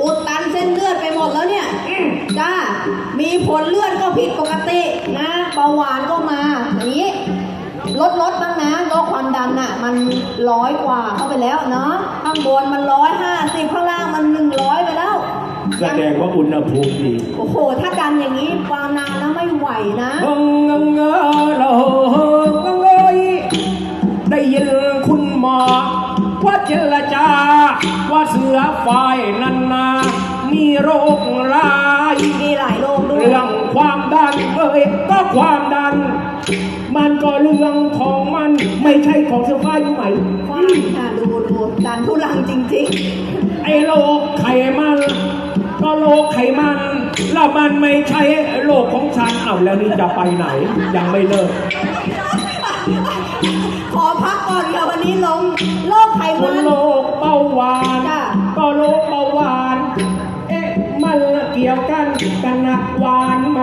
อุดตันเส้นเลือดไปหมดแล้วเนี่ยจ้า มีผลเลือดก็ผิดปกตินะเบาหวานก็มาอย่างนี้ลดลดบ้างนะโรคความดันน่ะ มันร้อยกว่าเข้าไปแล้วเนาะข้างบนมันร้อยห้าสิบข้างล่างมันหนึ่งร้อยไปแล้วแสดงว่าอุณหภูมิดีโอ้โห ถ้ากันอย่างนี้ความนานแล้วไม่ไหวนะเงงงเงอเราเงยได้ยินคุณหมอว่าเจรจาว่าเสือฝ่ายนันนามี โรคร้ายมีหลายโรคด้วยเรื่องความดันเอ้ยก็ความดัน มันก็เรื่องของมันไม่ใช่ของเสื้อผ้าอยู่ไหมความอะดูดูดันทุลังจริงไอ้โรคไขมัน ก็โรคไขมันแล้วมันไม่ใช่โรคของฉันเอาแล้วนี่จะไปไหน ยังไม่เลิก ๆ ขอพักก่อนค่ะวันนี้ลงโรค เดี่ยวกันกันนะหวานไหม